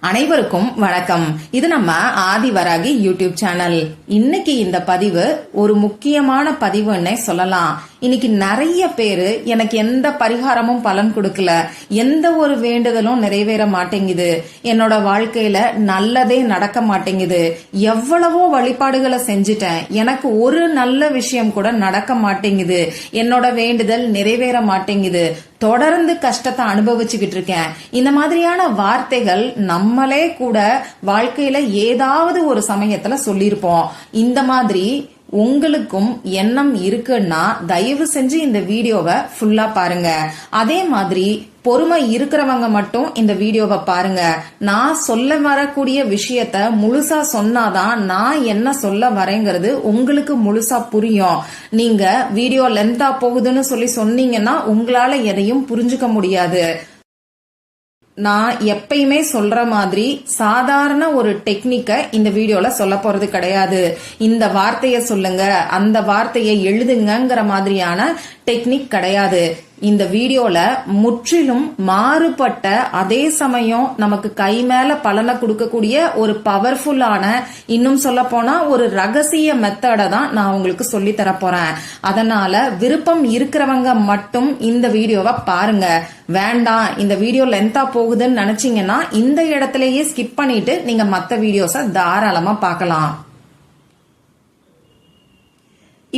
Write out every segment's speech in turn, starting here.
அனைவருக்கும் வணக்கம். இது நம்ம ஆதிவராகி யூடியூப் சேனல். இன்னைக்கு இந்த பதிவு ஒரு முக்கியமான பதிவுன்னே சொல்லலாம். இன்னைக்கு நிறைய பேரு எனக்கு எந்த பரிகாரமும் பலன் கொடுக்கல. எந்த ஒரு வேண்டுதலும் நிறைவேற மாட்டேங்குது. என்னோட வாழ்க்கையில நல்லதே நடக்க மாட்டேங்குது. எவ்வளவோ வழிபாடுகளை செஞ்சுட்டேன். எனக்கு ஒரு நல்ல விஷயம் கூட நடக்க மாட்டேங்குது. என்னோட வேண்டுதல் நிறைவேற மாட்டேங்குது. தொடர்ந்து கஷ்டத்தை அனுபவிச்சுக்கிட்டு இருக்கேன் இந்த மாதிரியான வார்த்தைகள் நம்மளே கூட வாழ்க்கையில ஏதாவது ஒரு சமயத்துல சொல்லியிருப்போம். இந்த மாதிரி உங்களுக்கும் எண்ணம் இருக்குன்னா தயவு செஞ்சு இந்த வீடியோவை ஃபுல்லா பாருங்க. அதே மாதிரி பொறுமை இருக்கிறவங்க மட்டும் இந்த வீடியோவை பாருங்க. நான் சொல்ல வரக்கூடிய விஷயத்த முழுசா சொன்னாதான் நான் என்ன சொல்ல வரேங்கிறது உங்களுக்கு முழுசா புரியும். நீங்க வீடியோ லென்த்தா போகுதுன்னு சொல்லி சொன்னீங்கன்னா உங்களால எதையும் புரிஞ்சுக்க முடியாது. நான் எப்பயுமே சொல்ற மாதிரி சாதாரண ஒரு டெக்னிக்கை இந்த வீடியோல சொல்ல போறது கிடையாது. இந்த வார்த்தையை சொல்லுங்க அந்த வார்த்தையை எழுதுங்கிற மாதிரியான டெக்னிக் கிடையாது. இந்த வீடியோல முற்றிலும் மாறுபட்ட அதே சமயம் நமக்கு கை மேல பலனை கொடுக்கக்கூடிய ஒரு பவர்ஃபுல்லான இன்னும் சொல்ல போனா ஒரு ரகசிய மெத்தடை தான் நான் உங்களுக்கு சொல்லி தர போறேன் அதனால விருப்பம் இருக்கிறவங்க மட்டும் இந்த வீடியோவை பாருங்க. வேண்டாம் இந்த வீடியோ லென்த்தா போகுதுன்னு நினைச்சீங்கன்னா இந்த இடத்துலயே ஸ்கிப் பண்ணிட்டு நீங்க மத்த வீடியோஸை தாராளமா பார்க்கலாம்.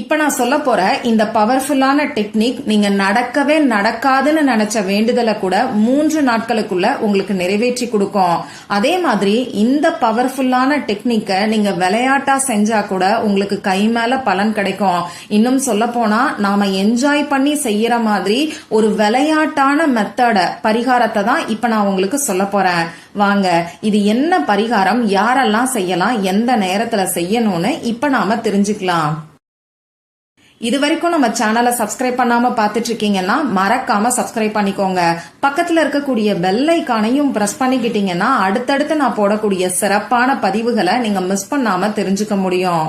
இப்போ நான் சொல்ல போற இந்த பவர்ஃபுல்லான டெக்னிக் நீங்க நடக்கவே நடக்காதுன்னு நினைச்ச வேண்டுதலை கூட மூன்று நாட்களுக்குள்ள உங்களுக்கு நிறைவேற்றி கொடுக்கும். அதே மாதிரி இந்த பவர்ஃபுல்லான டெக்னிக்கை நீங்க விளையாட்டா செஞ்சா கூட உங்களுக்கு கை மேல பலன் கிடைக்கும். இன்னும் சொல்ல போனா நாம என்ஜாய் பண்ணி செய்யற மாதிரி ஒரு விளையாட்டான மெத்தட பரிகாரத்தை தான் இப்ப நான் உங்களுக்கு சொல்ல போறேன். வாங்க இது என்ன பரிகாரம்? யாரெல்லாம் செய்யலாம்? எந்த நேரத்துல செய்யணும்னு இப்ப நாம தெரிஞ்சுக்கலாம். இது வரைக்கும் நம்ம சேனலை சப்ஸ்கிரைப் பண்ணாம பாத்துட்டு இருக்கீங்கன்னா மறக்காம சப்ஸ்கிரைப் பண்ணிக்கோங்க. பக்கத்துல இருக்கக்கூடிய பெல் ஐக்கானையும் பிரஸ் பண்ணிக்கிட்டீங்கன்னா அடுத்தடுத்து நான் போடக்கூடிய சிறப்பான பதிவுகளை நீங்க மிஸ் பண்ணாம தெரிஞ்சுக்க முடியும்.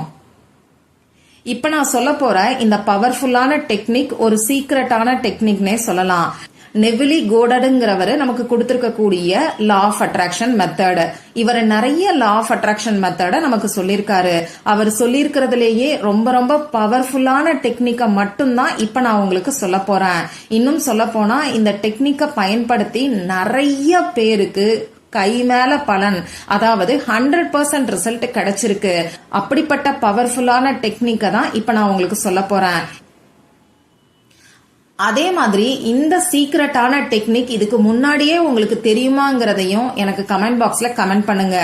இப்ப நான் சொல்ல போற இந்த பவர்ஃபுல்லான டெக்னிக் ஒரு சீக்ரெட்டான டெக்னிக்னே சொல்லலாம். நெவிலி கோடடுங்கிறவர் நமக்கு கொடுத்துருக்கக்கூடிய லா ஆஃப் அட்ராக்ஷன் மெத்தடு இவர் நிறைய லா ஆஃப் அட்ராக்ஷன் மெத்தடை நமக்கு சொல்லியிருக்காரு. அவர் சொல்லியிருக்கிறதுலேயே ரொம்ப ரொம்ப பவர்ஃபுல்லான டெக்னிக்கை மட்டும்தான் இப்போ நான் உங்களுக்கு சொல்ல போறேன். இன்னும் சொல்ல போனா இந்த டெக்னிக்கை பயன்படுத்தி நிறைய பேருக்கு கை மேல பலன் அதாவது ஹண்ட்ரட் பர்சன்ட் ரிசல்ட் கிடைச்சிருக்கு. அப்படிப்பட்ட பவர்ஃபுல்லான டெக்னிக்கை தான் இப்ப நான் உங்களுக்கு சொல்ல போறேன். அதே மாதிரி இந்த சீக்ரெட்டான டெக்னிக் இதுக்கு முன்னாடியே உங்களுக்கு தெரியுமாங்கிறதையும் எனக்கு கமெண்ட் பாக்ஸ்ல கமெண்ட் பண்ணுங்க.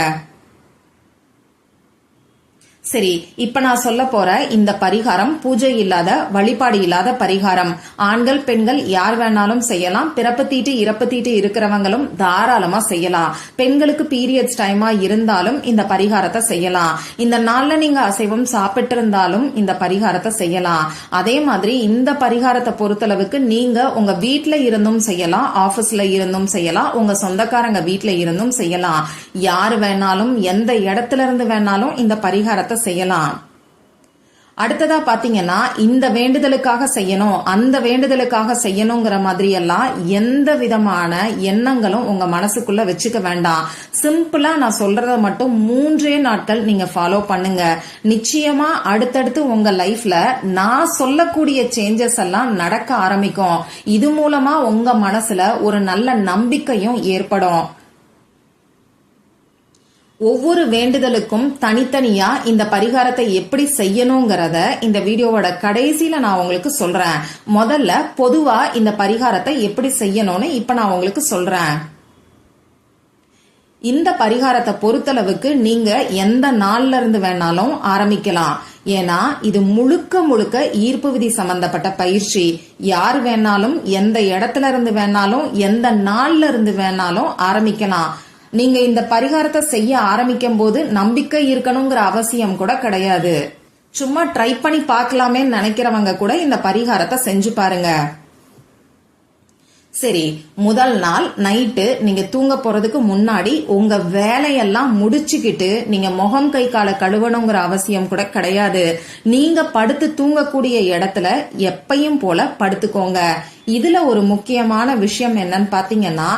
சரி இப்ப நான் சொல்ல போற இந்த பரிகாரம் பூஜை இல்லாத வழிபாடு இல்லாத பரிகாரம். ஆண்கள் பெண்கள் யார் வேணாலும் செய்யலாம். பிறப்பு தீட்டு இறப்பு தீட்டு இருக்கிறவங்களும் தாராளமா செய்யலாம். பெண்களுக்கு பீரியட்ஸ் டைமா இருந்தாலும் இந்த பரிகாரத்தை செய்யலாம். இந்த நாள்ல நீங்க அசைவம் சாப்பிட்டு இருந்தாலும் இந்த பரிகாரத்தை செய்யலாம். அதே மாதிரி இந்த பரிகாரத்தை பொறுத்தளவுக்கு நீங்க உங்க வீட்டுல இருந்தும் செய்யலாம் ஆபீஸ்ல இருந்தும் செய்யலாம் உங்க சொந்தக்காரங்க வீட்டுல இருந்தும் செய்யலாம். யார் வேணாலும் எந்த இடத்துல இருந்து வேணாலும் இந்த பரிகாரத்தை செய்யலாம். அடுத்ததா பாத்தீங்கன்னா இந்த வேண்டுதலுக்காக செய்யணும் அந்த வேண்டுதலுக்காக செய்யணுங்கிற மாதிரி எல்லாம் எந்த விதமான எண்ணங்களும் உங்க மனசுக்குள்ள வச்சுக்க வேண்டாம். சிம்பிளா நான் சொல்றத மட்டும் மூன்றே நாட்கள் நீங்க ஃபாலோ பண்ணுங்க. நிச்சயமா அடுத்தடுத்து உங்க லைஃப்ல நான் சொல்லக்கூடிய சேஞ்சஸ் எல்லாம் நடக்க ஆரம்பிக்கும். இது மூலமா உங்க மனசுல ஒரு நல்ல நம்பிக்கையும் ஏற்படும். ஒவ்வொரு வேண்டுதலுக்கும் தனித்தனியா இந்த பரிகாரத்தை எப்படி செய்யணுங்கிறத இந்த வீடியோவோட கடைசியில நான் உங்களுக்கு சொல்றேன். முதல்ல பொதுவா இந்த பரிகாரத்தை எப்படி செய்யணும்னு இப்ப நான் உங்களுக்கு சொல்றேன். இந்த பரிகாரத்தை பொறுத்தளவுக்கு நீங்க எந்த நாள்ல இருந்து வேணாலும் ஆரம்பிக்கலாம். ஏன்னா இது முழுக்க முழுக்க ஈர்ப்பு விதி சம்பந்தப்பட்ட பயிற்சி. யார் வேணாலும் எந்த இடத்துல இருந்து வேணாலும் எந்த நாள்ல இருந்து வேணாலும் ஆரம்பிக்கலாம். நீங்க இந்த பரிகாரத்தை செய்ய ஆரம்பிக்கும் போது நம்பிக்கை இருக்கணுங்கிற அவசியம் கூட கிடையாது. சும்மா ட்ரை பண்ணி பார்க்கலாமே நினைக்கிறவங்க கூட இந்த பரிகாரத்தை செஞ்சு பாருங்க. சரி முதல் நாள் நைட்டு நீங்க தூங்க போறதுக்கு முன்னாடி உங்க வேலையெல்லாம் முடிச்சுக்கிட்டு நீங்க முகம் கை காலை கழுவணுங்கிற அவசியம் கூட கிடையாது. நீங்க படுத்து தூங்கக்கூடிய இடத்துல எப்பையும் போல படுத்துக்கோங்க. இதுல ஒரு முக்கியமான விஷயம் என்னன்னு பாத்தீங்கன்னா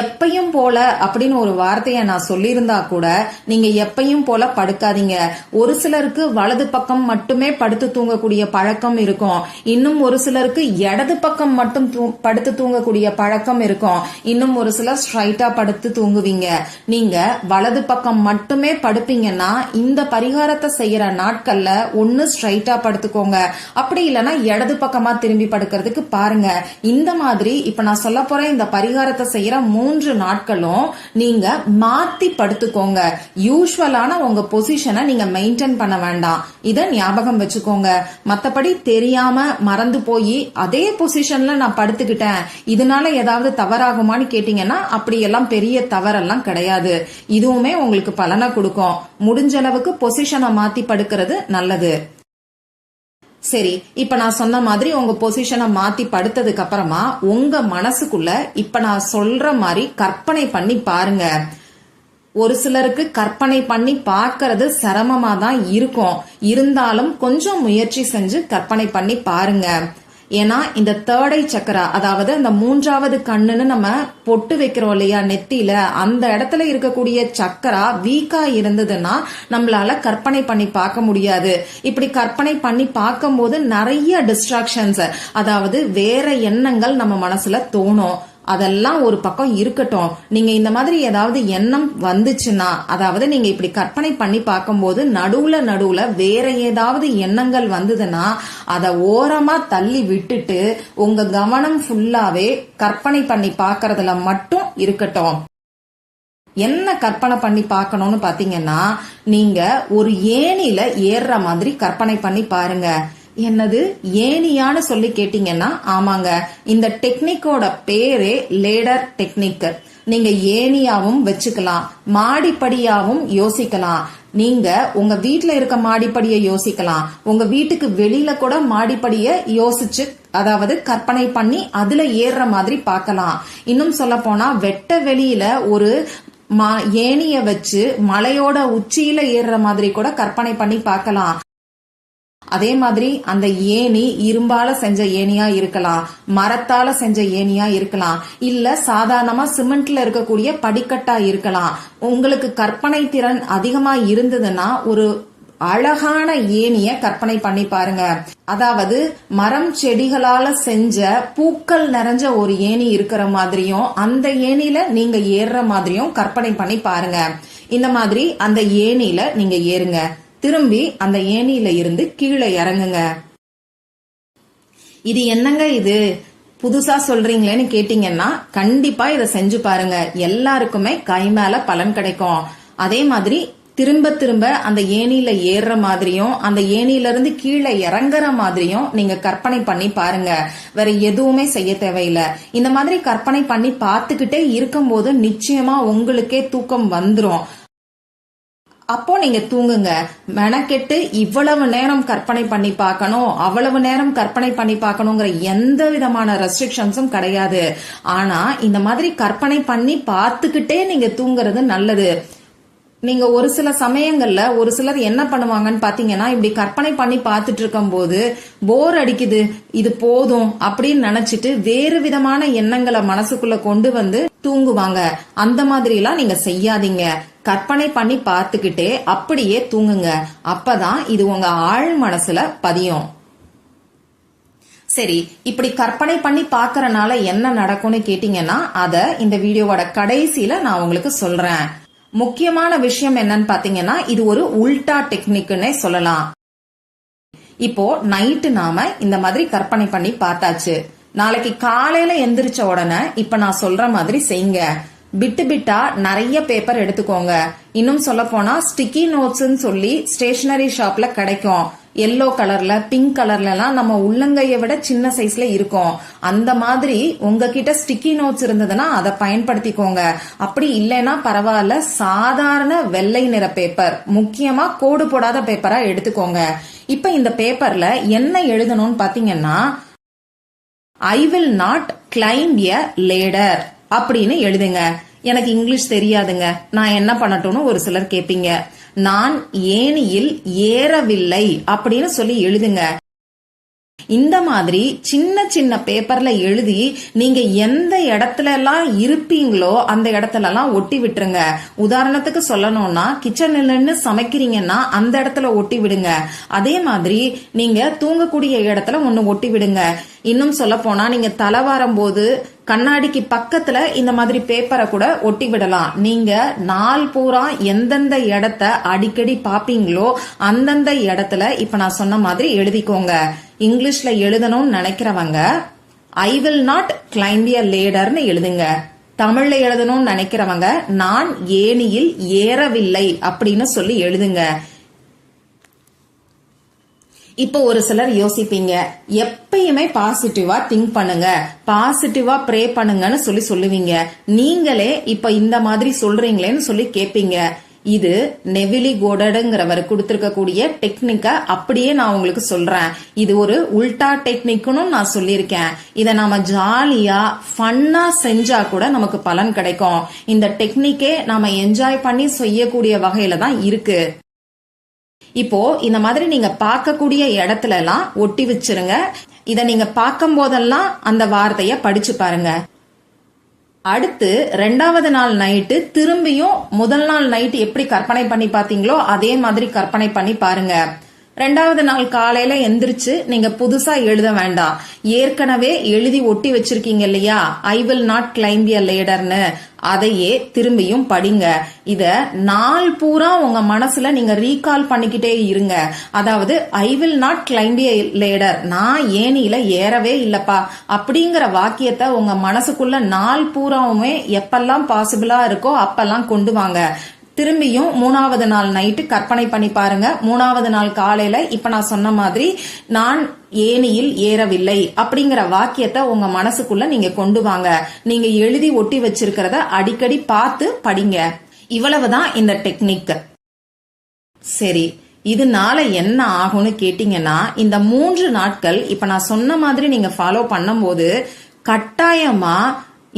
எப்பையும் போல அப்படின்னு ஒரு வார்த்தையை நான் சொல்லியிருந்தா கூட நீங்க எப்பையும் போல படுக்காதீங்க. ஒரு சிலருக்கு வலது பக்கம் மட்டுமே படுத்து தூங்கக்கூடிய பழக்கம் இருக்கும். இன்னும் ஒரு சிலருக்கு இடது பக்கம் மட்டும் படுத்து தூங்கக்கூடிய பழக்கம் இருக்கும். இன்னும் ஒரு சிலர் ஸ்ட்ரைட்டா படுத்து தூங்குவீங்க. நீங்க வலது பக்கம் மட்டுமே படுப்பீங்கன்னா இந்த பரிகாரத்தை செய்யற நாட்கள்ல ஒன்னு ஸ்ட்ரைட்டா படுத்துக்கோங்க. அப்படி இல்லைன்னா இடது பக்கமா திரும்பி படுக்கிறதுக்கு பாருங்க. இந்த மாதிரி இப்ப நான் சொல்ல போற இந்த பரிகாரத்தை செய்யற மூன்று நாட்களும் நீங்க மாத்தி படுத்துக்கோங்க. யூஸ்வலான உங்க பொசிஷனை நீங்க மெயின்டைன் பண்ண வேண்டாம். இதை ஞாபகம் வச்சுக்கோங்க. மத்தபடி தெரியாம மறந்து போய் அதே பொசிஷன்ல நான் படுத்துக்கிட்டேன். இதனால ஏதாவது தவறாகுமான்னு கேட்டீங்கன்னா அப்படியெல்லாம் பெரிய தவறெல்லாம் கிடையாது. இதுவுமே உங்களுக்கு பலனை கொடுக்கும். முடிஞ்ச அளவுக்கு பொசிஷனை மாத்தி படுக்கிறது நல்லது. சரி இப்ப நான் சொன்ன மாதிரி உங்க பொசிஷனை மாத்தி படுத்ததுக்கு அப்புறமா உங்க மனசுக்குள்ள இப்ப நான் சொல்ற மாதிரி கற்பனை பண்ணி பாருங்க. ஒரு சிலருக்கு கற்பனை பண்ணி பார்க்கறது சிரமமா தான் இருக்கும். இருந்தாலும் கொஞ்சம் முயற்சி செஞ்சு கற்பனை பண்ணி பாருங்க. ஏன்னா இந்த தேர்டை சக்கரா அதாவது அந்த மூன்றாவது கண்ணுன்னு நம்ம பொட்டு வைக்கிறோம் இல்லையா நெத்தியில அந்த இடத்துல இருக்கக்கூடிய சக்கரா வீக்கா இருந்ததுன்னா நம்மளால கற்பனை பண்ணி பார்க்க முடியாது. இப்படி கற்பனை பண்ணி பார்க்கும்போது நிறைய டிஸ்ட்ராக்ஷன்ஸ் அதாவது வேற எண்ணங்கள் நம்ம மனசுல தோணும். அதெல்லாம் ஒரு பக்கம் இருக்கட்டும். நீங்க இந்த மாதிரி ஏதாவது எண்ணம் வந்துச்சுன்னா அதாவது நீங்க இப்படி கற்பனை பண்ணி பார்க்கும்போது நடுவுல நடுவுல வேற ஏதாவது எண்ணங்கள் வந்ததுன்னா அதை ஓரமா தள்ளி விட்டுட்டு உங்க கவனம் ஃபுல்லாவே கற்பனை பண்ணி பார்க்கறதுல மட்டும் இருக்கட்டும். என்ன கற்பனை பண்ணி பார்க்கணும்னு பாத்தீங்கன்னா நீங்க ஒரு ஏணில ஏறுற மாதிரி கற்பனை பண்ணி பாருங்க. என்னது? ஏணியான்னு சொல்லி கேட்டீங்கன்னா ஆமாங்க. இந்த டெக்னிக்கோட பேரே லேடர் டெக்னிக் நீங்க ஏனியாவும் வச்சுக்கலாம். மாடிப்படியாவும் யோசிக்கலாம். நீங்க உங்க வீட்டுல இருக்க மாடிப்படியை யோசிக்கலாம். உங்க வீட்டுக்கு வெளியில கூட மாடிப்படிய யோசிச்சு அதாவது கற்பனை பண்ணி அதுல ஏறுற மாதிரி பார்க்கலாம். இன்னும் சொல்ல போனா வெட்ட வெளியில ஒரு மா ஏணிய வச்சு மலையோட உச்சியில ஏறுற மாதிரி கூட கற்பனை பண்ணி பார்க்கலாம். அதே மாதிரி அந்த ஏணி இரும்பால செஞ்ச ஏணியா இருக்கலாம் மரத்தால செஞ்ச ஏணியா இருக்கலாம் இல்ல சாதாரணமா சிமெண்ட்ல இருக்கக்கூடிய படிக்கட்டா இருக்கலாம். உங்களுக்கு கற்பனை திறன் அதிகமா இருந்ததுன்னா ஒரு அழகான ஏணிய கற்பனை பண்ணி பாருங்க. அதாவது மரம் செடிகளால செஞ்ச பூக்கள் நிறைஞ்ச ஒரு ஏணி இருக்கிற மாதிரியும் அந்த ஏணியில நீங்க ஏறுற மாதிரியும் கற்பனை பண்ணி பாருங்க. இந்த மாதிரி அந்த ஏணியில நீங்க ஏறுங்க. திரும்பி அந்த ஏணியில இருந்து கீழே இறங்குங்க. இது என்னங்க இது? புதுசா சொல்றீங்களேன்னு கேட்டீங்கன்னா கண்டிப்பா இதை செஞ்சு பாருங்க. எல்லாருக்குமே கை மேல பலன் கிடைக்கும். அதே மாதிரி திரும்ப திரும்ப அந்த ஏணியில ஏறுற மாதிரியும் அந்த ஏணியில இருந்து கீழே இறங்குற மாதிரியும் நீங்க கற்பனை பண்ணி பாருங்க. வேற எதுவுமே செய்ய தேவையில்லை. இந்த மாதிரி கற்பனை பண்ணி பார்த்துக்கிட்டே இருக்கும்போது நிச்சயமா உங்களுக்கே தூக்கம் வந்துடும் அப்போ நீங்க தூங்குங்க. மெனக்கெட்டு இவ்வளவு நேரம் கற்பனை பண்ணி பார்க்கணும். அவ்வளவு நேரம் கற்பனை பண்ணி பார்க்கணுங்கிற எந்த விதமான ரெஸ்ட்ரிக்ஷன்ஸும் கிடையாது. ஆனா இந்த மாதிரி கற்பனை பண்ணி பார்த்துக்கிட்டே நீங்க தூங்குறது நல்லது. நீங்க ஒரு சில சமயங்கள்ல ஒரு சிலர் என்ன பண்ணுவாங்கன்னு பாத்தீங்கன்னா இப்படி கற்பனை பண்ணி பார்த்துட்டு இருக்கும்போது போர் அடிக்குது. இது போதும் அப்படின்னு நினைச்சிட்டு வேறு விதமான எண்ணங்களை மனசுக்குள்ள கொண்டு வந்து தூங்குவாங்க. அந்த மாதிரி எல்லாம் நீங்க செய்யாதீங்க. கற்பனை பண்ணி பார்த்துக்கிட்டே அப்படியே தூங்குங்க. அப்பதான் இது உங்க ஆழ் மனசுல பதியும். சரி இப்படி கற்பனை பண்ணி பாக்குறனால என்ன நடக்கும்னு கேட்டீங்கன்னா அத இந்த வீடியோவோட கடைசியில நான் உங்களுக்கு சொல்றேன். முக்கியமான விஷயம் என்னன்னு பாத்தீங்கன்னா இது ஒரு உல்டா டெக்னிக்னே சொல்லலாம். இப்போ நைட்டு நாம இந்த மாதிரி கற்பனை பண்ணி பார்த்தாச்சு. நாளைக்கு காலையில எந்திரிச்ச உடனே இப்ப நான் சொல்ற மாதிரி செய்யுங்க. பிட்டு பிட்டா நிறைய பேப்பர் எடுத்துக்கோங்க. இன்னும் சொல்ல போனா ஸ்டிக்கி நோட்ஸ்ன்னு சொல்லி ஸ்டேஷனரி ஷாப்ல கிடைக்கும். எல்லோ கலர்ல பிங்க் கலர்ல எல்லாம் நம்ம உள்ளங்கையை விட சின்ன சைஸ்ல இருக்கும். அந்த மாதிரி உங்ககிட்ட ஸ்டிக்கி நோட்ஸ் இருந்ததுன்னா அதை பயன்படுத்திக்கோங்க. அப்படி இல்லைன்னா பரவாயில்ல சாதாரண வெள்ளை நிற பேப்பர் முக்கியமா கோடு போடாத பேப்பரா எடுத்துக்கோங்க. இப்ப இந்த பேப்பர்ல என்ன எழுதணும்னு பாத்தீங்கன்னா I will not claim a ladder அப்படின்னு எழுதுங்க. எனக்கு இங்கிலீஷ் தெரியாதுங்க. நான் என்ன பண்ணட்டும்னு ஒரு சிலர் கேட்பீங்க நான் ஏணியில் ஏறவில்லை அப்படின்னு சொல்லி எழுதுங்க. இந்த மாதிரி சின்ன சின்ன பேப்பர்ல எழுதி நீங்க எந்த இடத்துல எல்லாம் இருப்பீங்களோ அந்த இடத்துல எல்லாம் ஒட்டி விட்டுருங்க. உதாரணத்துக்கு சொல்லணும்னா கிச்சன்ல நின்று சமைக்கிறீங்கன்னா அந்த இடத்துல ஒட்டி விடுங்க. அதே மாதிரி நீங்க தூங்கக்கூடிய இடத்துல ஒண்ணு ஒட்டி விடுங்க. இன்னும் சொல்ல போனா நீங்க தலை வாரும் போது கண்ணாடிக்கு பக்கத்துல இந்த மாதிரி பேப்பரை கூட ஒட்டி விடலாம். நீங்க நாள் பூரா எந்தெந்த இடத்த அடிக்கடி பாப்பீங்களோ அந்தந்த இடத்துல இப்ப நான் சொன்ன மாதிரி எழுதிக்கோங்க. இங்கிலீஷ்ல எழுதணும்னு நினைக்கிறவங்க I will not claim a லேடர்னு எழுதுங்க. தமிழ்ல எழுதணும்னு நினைக்கிறவங்க நான் ஏணியில் ஏறவில்லை அப்படின்னு சொல்லி எழுதுங்க. இப்போ ஒரு சிலர் யோசிப்பீங்க எப்பயுமே பாசிட்டிவா திங்க் பண்ணுங்க பாசிட்டிவா ப்ரே பண்ணுங்கன்னு சொல்லி சொல்லுவீங்க. நீங்களே இப்ப இந்த மாதிரி சொல்றீங்களேன்னு சொல்லி கேப்பீங்க. இது நெவிலி கோடடுங்கிறவர் கொடுத்திருக்கக்கூடிய டெக்னிக்கை அப்படியே நான் உங்களுக்கு சொல்றேன். இது ஒரு உல்டா டெக்னிக்குன்னு நான் சொல்லியிருக்கேன். இதை நாம ஜாலியா ஃபன்னா செஞ்சா கூட நமக்கு பலன் கிடைக்கும். இந்த டெக்னிக்கே நாம என்ஜாய் பண்ணி செய்யக்கூடிய வகையில தான் இருக்கு. இப்போ இந்த மாதிரி நீங்க பார்க்கக்கூடிய இடத்துல எல்லாம் ஒட்டி வச்சிருங்க. இதை நீங்க பார்க்கும் போதெல்லாம் அந்த வார்த்தைய படிச்சு பாருங்க. அடுத்து ரெண்டாவது நாள் நைட்டு திரும்பியும் முதல் நாள் நைட்டு எப்படி கற்பனை பண்ணி பாத்தீங்களோ அதே மாதிரி கற்பனை பண்ணி பாருங்க. ரெண்டாவது நாள் காலையில எந்திரிச்சு நீங்க புதுசா எழுத வேண்டாம். ஏற்கனவே எழுதி ஒட்டி வச்சிருக்கீங்க இல்லையா? I will not claim a லேடர்னு அதையே திரும்பியும் படிங்க. இத நாள் பூரா உங்க மனசுல நீங்க ரீகால் பண்ணிக்கிட்டே இருங்க. அதாவது I will not claim a ladder நான் ஏனியில ஏறவே இல்லப்பா. அப்படிங்கிற வாக்கியத்தை உங்க மனசுக்குள்ள நாள் பூராவுமே எப்பெல்லாம் பாசிபிளா இருக்கோ அப்பெல்லாம் கொண்டு வாங்க. திரும்பியும் மூணாவது நாள் நைட்டு கற்பனை பண்ணி பாருங்க. மூணாவது நாள் காலையில இப்ப நான் சொன்ன மாதிரி நான் ஏணியில் ஏறவில்லை அப்படிங்கிற வாக்கியத்தை உங்க மனசுக்குள்ள நீங்க கொண்டு வாங்க. நீங்க எழுதி ஒட்டி வச்சிருக்கிறத அடிக்கடி பார்த்து படிங்க. இவ்வளவுதான் இந்த டெக்னிக் சரி இதனால என்ன ஆகும்னு கேட்டீங்கன்னா இந்த மூன்று நாட்கள் இப்ப நான் சொன்ன மாதிரி நீங்க ஃபாலோ பண்ணும்போது கட்டாயமா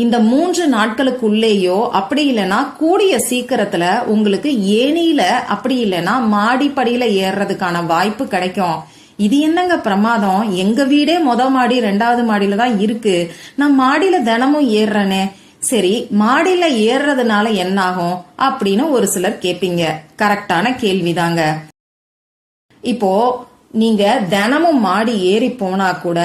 இந்த மூன்று நாட்களுக்குள்ளேயோ அப்படி இல்லைன்னா கூடிய சீக்கிரத்துல உங்களுக்கு ஏனியில அப்படி இல்லைன்னா மாடிப்படியில ஏறுறதுக்கான வாய்ப்பு கிடைக்கும். இது என்னங்க பிரமாதம்? எங்க வீடே மொத மாடி ரெண்டாவது மாடியில தான் இருக்கு. நான் மாடியில தினமும் ஏறுறேனே. சரி மாடியில ஏறுறதுனால என்ன ஆகும் அப்படின்னு ஒரு சிலர் கேப்பீங்க கரெக்டான கேள்விதாங்க. இப்போ நீங்க தினமும் மாடி ஏறி போனா கூட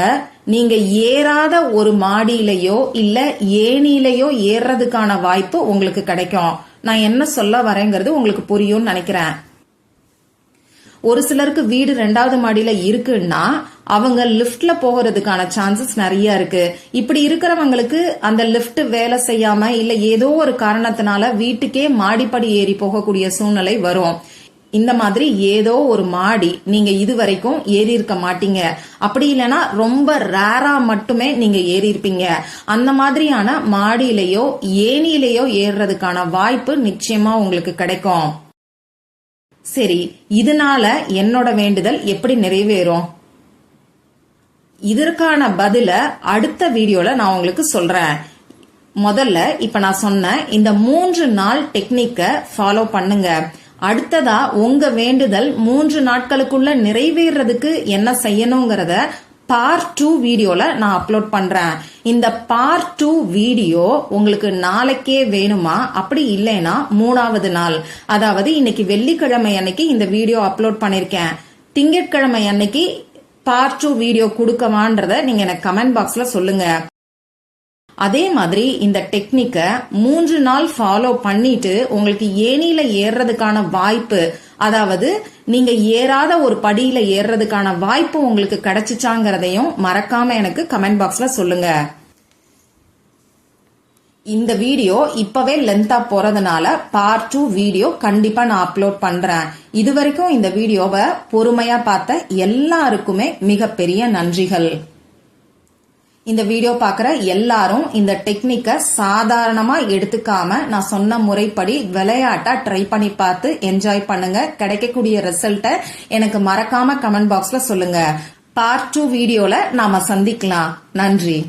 நீங்க ஏறாத ஒரு மாடியிலையோ இல்ல ஏணியிலையோ ஏறுறதுக்கான வாய்ப்பு உங்களுக்கு கிடைக்கும். நான் என்ன சொல்ல வரேங்கிறது உங்களுக்கு புரியும்னு நினைக்கிறேன். ஒரு சிலருக்கு வீடு ரெண்டாவது மாடியில இருக்குன்னா அவங்க லிப்ட்ல போகிறதுக்கான சான்சஸ் நிறைய இருக்கு. இப்படி இருக்கிறவங்களுக்கு அந்த லிப்ட் வேலை செய்யாம இல்ல ஏதோ ஒரு காரணத்தினால வீட்டுக்கே மாடிப்படி ஏறி போகக்கூடிய சூழ்நிலை வரும். இந்த மாதிரி ஏதோ ஒரு மாடி நீங்க இது வரைக்கும் ஏறி இருக்க மாட்டீங்க. அப்படி இல்லைன்னா ரொம்ப ரேரா மட்டுமே நீங்க ஏறி இருப்பீங்க அந்த மாதிரியான மாடியிலேயோ ஏனியிலேயோ ஏறுறதுக்கான வாய்ப்பு நிச்சயமா உங்களுக்கு கிடைக்கும். சரி இதனால என்னோட வேண்டுதல் எப்படி நிறைவேறும்? இதற்கான பதில அடுத்த வீடியோல நான் உங்களுக்கு சொல்றேன். முதல்ல இப்ப நான் சொன்ன இந்த மூன்று நாள் டெக்னிக்க ஃபாலோ பண்ணுங்க. அடுத்ததா உங்க வேண்டுதல் மூன்று நாட்களுக்குள்ள நிறைவேறதுக்கு என்ன செய்யணுங்கிறத பார்ட் டூ வீடியோல நான் அப்லோட் பண்றேன். இந்த பார்ட் டூ வீடியோ உங்களுக்கு நாளைக்கே வேணுமா? அப்படி இல்லைன்னா மூணாவது நாள். அதாவது இன்னைக்கு வெள்ளிக்கிழமை அன்னைக்கு இந்த வீடியோ அப்லோட் பண்ணிருக்கேன். திங்கட்கிழமை அன்னைக்கு பார்ட் டூ வீடியோ கொடுக்கவான்றத நீங்க எனக்கு கமெண்ட் பாக்ஸ்ல சொல்லுங்க. அதே மாதிரி இந்த டெக்னிக்கை மூன்று நாள் ஃபாலோ பண்ணிட்டு உங்களுக்கு ஏணியில ஏறுறதுக்கான வாய்ப்பு அதாவது நீங்க ஏறாத ஒரு படியில ஏறுறதுக்கான வாய்ப்பு உங்களுக்கு கிடைச்சிச்சாங்கிறதையும் மறக்காம எனக்கு கமெண்ட் பாக்ஸ்ல சொல்லுங்க. இந்த வீடியோ இப்பவே லென்த்தா போறதுனால பார்ட் டூ வீடியோ கண்டிப்பா நான் அப்லோட் பண்றேன். இது வரைக்கும் இந்த வீடியோவை பொறுமையா பார்த்த எல்லாருக்குமே மிகப்பெரிய நன்றிகள். இந்த வீடியோ பார்க்குற எல்லாரும் இந்த டெக்னிக்கை சாதாரணமாக எடுத்துக்காம நான் சொன்ன முறைப்படி விளையாட்டா ட்ரை பண்ணி பார்த்து என்ஜாய் பண்ணுங்க. கிடைக்கக்கூடிய ரிசல்ட்டை எனக்கு மறக்காம கமெண்ட் பாக்ஸ்ல சொல்லுங்க. பார்ட் டூ வீடியோல நாம சந்திக்கலாம். நன்றி.